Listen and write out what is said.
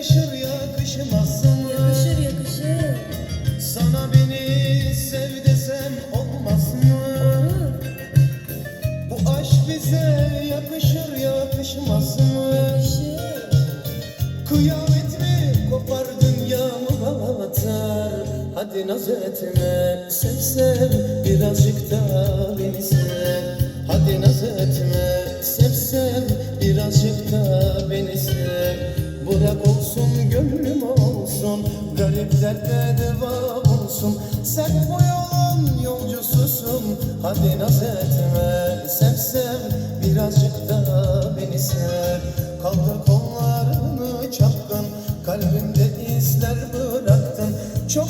yakışır yakışmazsın Yakışır yakışır. Sana beni sev desem olmaz mı? Olur. Bu aşk bize yakışır yakışmaz mı? Yakışır. Kıyamet mi kopar dünyamı batar Hadi naz etme sev sev birazcık da beni sev Hadi naz etme sev sev birazcık da beni sev garip dertte deva olsun. Sen bu yolun yolcususun. Hadi naz etme sev sev birazcık da beni sev. Kaldır kollarını çapkın Kalbimde izler bıraktın. Çok